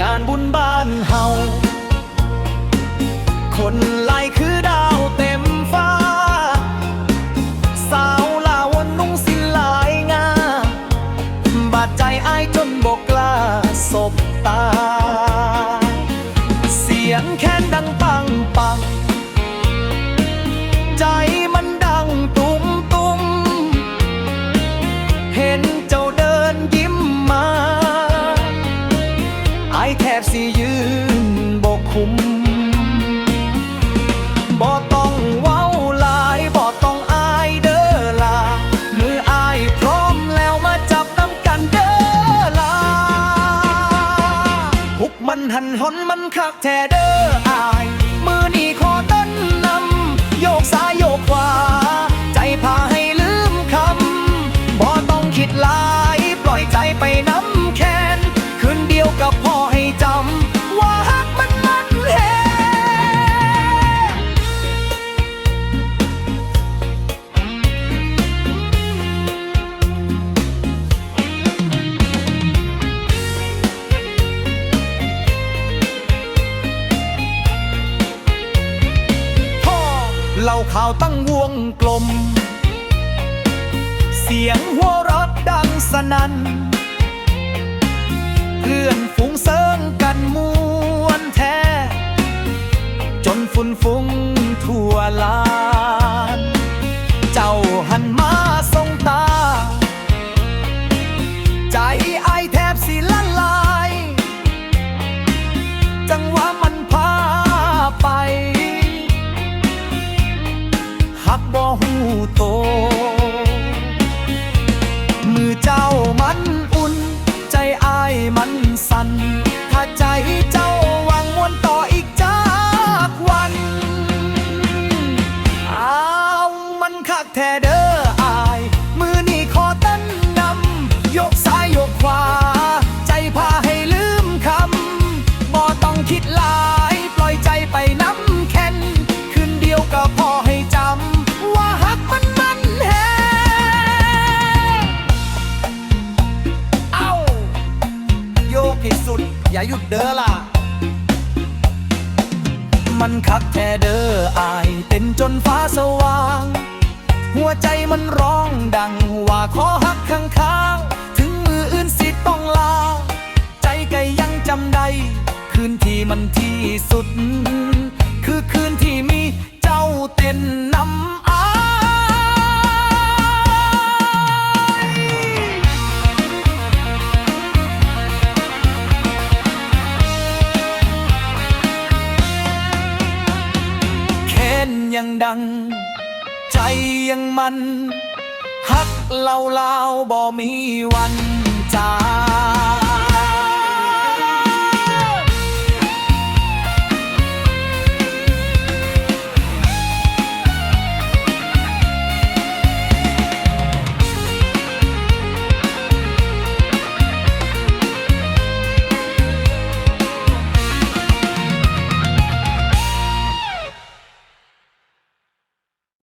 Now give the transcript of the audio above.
งานบุญบ้านเฮาคนไล่คือ คุมบ่ต้องเว้าลายบ่ต้องอายเด้อลามืออายพร้อมแล้วมาจับน้ำกันเด้อลาหุกมันหันหนมันคักแท้เด้ออาย มือนี่ขอต้นนำโยกซ้ายโยกขวา ใจพาให้ลืมคำบ่ต้องคิดลาย ปล่อยใจไปน้ำ เล่าข่าวตั้งวงกลม เสียงหัวรถดังสนัน่นเพื่อนฝูงเซิงกันมู โต มือเจ้ามันอุ่น ใจอายมันสั่น ถ้าใจเจ้าหวังมวนต่ออีกจากวันอ้าวมันคักแท้เด้ออาย มือนี่ขอเต้นนำยกซ้ายยกขวา ใจพาให้ลืมคำบ่ต้องคิดหล เด้อล่ะ มันคักแท้เด้ออายเต้นจนฟ้าสว่าง หัวใจมันร้องดังว่าขอหักข้างๆถึงมืออื่นสิต้องลา ใจก็ยังจำได้คืนที่มันที่สุด คือคืนที่มีเจ้าเต้นนำ ดัง ใจยังมันฮักเล่าๆบ่มีวันจาก